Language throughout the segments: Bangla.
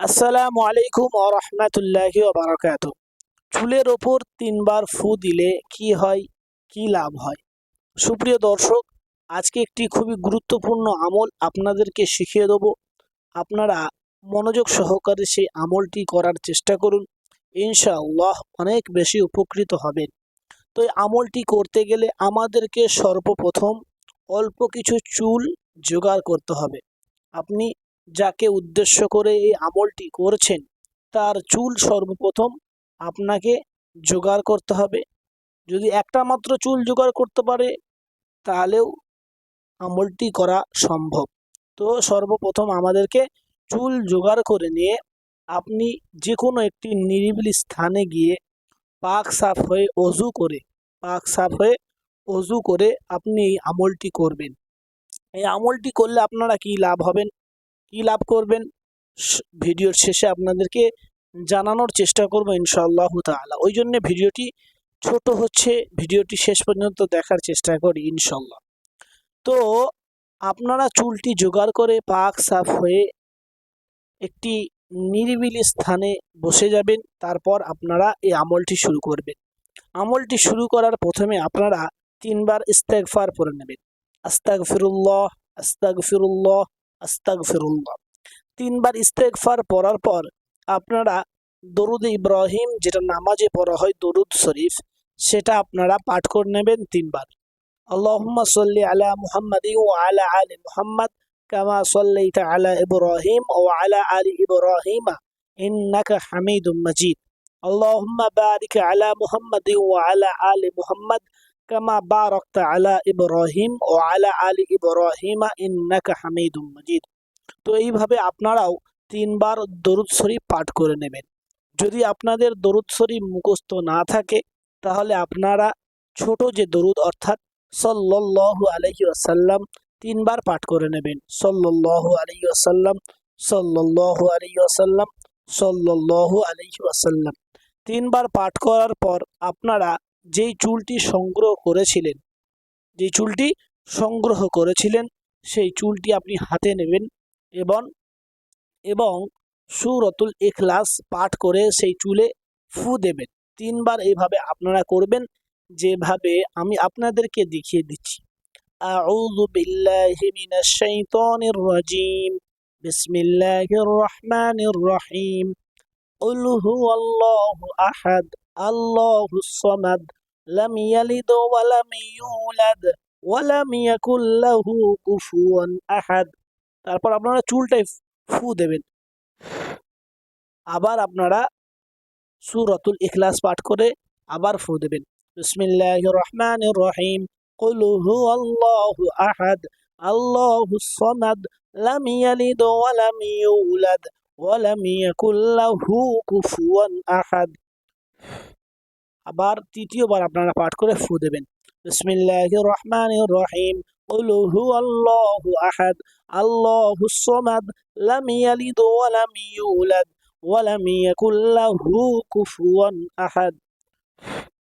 আসসালামু আলাইকুম ও রহমতুল্লাহি বারাকাত চুলের ওপর তিনবার ফু দিলে কি হয়, কি লাভ হয়? সুপ্রিয় দর্শক, আজকে একটি খুবই গুরুত্বপূর্ণ আমল আপনাদেরকে শিখিয়ে দেব। আপনারা মনোযোগ সহকারে সেই আমলটি করার চেষ্টা করুন। ইনশাআল্লাহ অনেক বেশি উপকৃত হবেন। তো এই আমলটি করতে গেলে আমাদেরকে সর্বপ্রথম অল্প কিছু চুল জোগাড় করতে হবে। আপনি যাকে উদ্দেশ্য করে এই আমলটি করছেন, তার চুল সর্বপ্রথম আপনাকে জোগাড় করতে হবে। যদি একটা মাত্র চুল জোগাড় করতে পারে, তাহলেও আমলটি করা সম্ভব। তো সর্বপ্রথম আমাদেরকে চুল জোগাড় করে নিয়ে আপনি যে কোনো একটি নিরিবিলি স্থানে গিয়ে পাক সাফ হয়ে অজু করে, পাক সাফ হয়ে অজু করে আপনি এই আমলটি করবেন। এই আমলটি করলে আপনারা কি লাভ হবেন? কি লাভ করবেন? ভিডিওর শেষে আপনাদেরকে জানানোর চেষ্টা করব ইনশাআল্লাহ তাআলা। ওই জন্য ভিডিওটি ছোট হচ্ছে, ভিডিওটি শেষ পর্যন্ত দেখার চেষ্টা করি ইনশাল্লাহ তো আপনারা চুলটি জোগাড় করে পাক সাফ হয়ে একটি নিরিবিলি স্থানে বসে যাবেন, তারপর আপনারা এই আমলটি শুরু করবেন। আমলটি শুরু করার প্রথমে আপনারা তিনবার ইস্তেগফার পড়ে নেবেন। আস্তাগফিরুল্লাহ আস্তাগফিরুল্লাহ। আস্তাগফিরুল্লাহ তিনবার ইস্তেগফার পড়ার পর আপনারা দরুদ ইব্রাহিম, যেটা নামাজে পড়া হয় দরুদ শরীফ, সেটা আপনারা পাঠ করে নেবেন তিনবার। আল্লাহুম্মা সাল্লি আলা মুহাম্মাদি ওয়া আলা আলি মুহাম্মাদ, কামা সাল্লাইতা আলা ইব্রাহিম ওয়া আলা আলি ইব্রাহিম, ইন্নাকা হামিদুম মাজিদ। আল্লাহুম্মা বারিক আলা মুহাম্মাদি ওয়া আলা আলি মুহাম্মাদ কামা বারাকতা আলা ইব্রাহিম ওয়া আলা আলি ইব্রাহিম ইন্নাকা হামিদুম মাজিদ তো এইভাবে আপনারাও তিনবার দরুদ শরীফ পাঠ করে নেবেন। যদি আপনাদের দরুদ শরীফ মুখস্থ না থাকে, তাহলে আপনারা ছোট যে দরুদ, অর্থাৎ সল্লাল্লাহু আলাইহি ওয়াসাল্লাম, তিনবার পাঠ করে নেবেন। সল্লাল্লাহু আলাইহি ওয়াসাল্লাম, সল্লাল্লাহু আলাইহি ওয়াসাল্লাম, সল্লাল্লাহু আলাইহি ওয়াসাল্লাম। তিনবার পাঠ করার পর আপনারা যেই চুলটি সংগ্রহ করেছিলেন যে চুলটি সংগ্রহ করেছিলেন সেই চুলটি আপনি হাতে নেবেন এবং এবং সুরতুল ইখলাস পাঠ করে সেই চুলে ফু দেবেন তিনবার এইভাবে আপনারা করবেন যেভাবে আমি আপনাদেরকে দেখিয়ে দিচ্ছি আউযু বিল্লাহি মিনাশ শাইতানির রাজিম বিসমিল্লাহির রহমানির রহিম قل هو الله أحد الله الصمد لم يلد ولم يولد ولم يكن له كفوا أحد তারপর আপনারা চুলটাই ফু দেবেন আবার আপনারা সুরতুল ইখলাস পাঠ করে আবার ফু দেবেন বিসমিল্লাহির রহমানির রহিম قل هو الله أحد الله الصمد لم يلد ولم يولد ولم يكن له كفوا أحد আবার তৃতীয়বার আপনারা পাঠ করে ফু দেবেন। আল্লাহ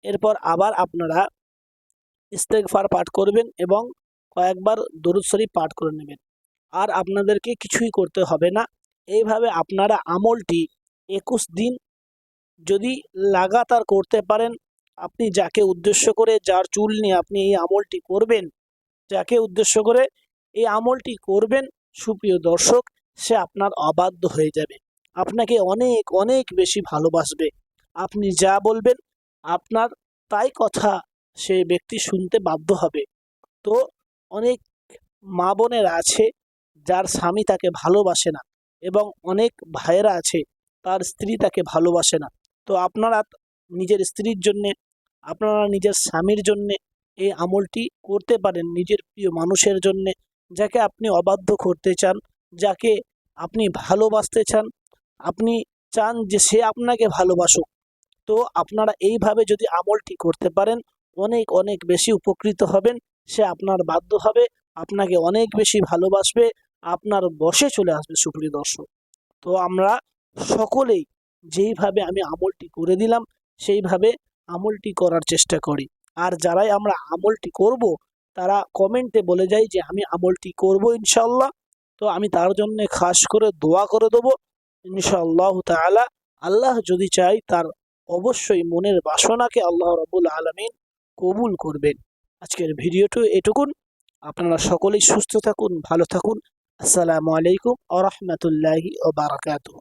এরপর আবার আপনারা ইস্তেগফার পাঠ করবেন এবং কয়েকবার দরুদ শরীফ পাঠ করে নেবেন। আর আপনাদেরকে কিছুই করতে হবে না। এইভাবে আপনারা আমলটি একুশ দিন যদি লাগাতার করতে পারেন, আপনি যাকে উদ্দেশ্য করে যার চুল নিয়ে আপনি এই আমলটি করবেন, যাকে উদ্দেশ্য করে এই আমলটি করবেন, সুপ্রিয় দর্শক, সে আপনার অবাধ্য হয়ে যাবে। আপনাকে অনেক অনেক বেশি ভালোবাসবে। আপনি যা বলবেন, আপনার তাই কথা সে ব্যক্তি শুনতে বাধ্য হবে। তো অনেক মা বোনেরা আছে, যার স্বামী তাকে ভালোবাসে না এবং অনেক ভাইয়েরা আছে, তার স্ত্রী তাকে ভালোবাসে না। তো আপনারা নিজের স্ত্রীর জন্যে, আপনারা নিজের স্বামীর জন্যে এই আমলটি করতে পারেন নিজের প্রিয় মানুষের জন্যে, যাকে আপনি অবাধ্য করতে চান, যাকে আপনি ভালোবাসতে চান, আপনি চান যে সে আপনাকে ভালোবাসুক। তো আপনারা এইভাবে যদি আমলটি করতে পারেন, অনেক অনেক বেশি উপকৃত হবেন, সে আপনার বাধ্য হবে, আপনাকে অনেক বেশি ভালোবাসবে, আপনার বসে চলে আসবে, সুপ্রিয় দর্শক। তো আমরা সকলেই যেইভাবে আমি আমলটি করে দিলাম, সেইভাবে আমলটি করার চেষ্টা করি। আর যারাই আমরা আমলটি করব, তারা কমেন্টে বলে যায় যে, আমি আমলটি করব ইনশাল্লাহ তো আমি তার জন্য খাস করে দোয়া করে দেবো। ইনশাল্লাহ তালা আল্লাহ যদি চাই, তার অবশ্যই মনের বাসনাকে আল্লাহ রবুল আলমিন কবুল করবেন। আজকের ভিডিওটি এটুকুন। আপনারা সকলেই সুস্থ থাকুন, ভালো থাকুন। আসসালামু আলাইকুম আ রহমতুল্লাহি ও বারাকাতু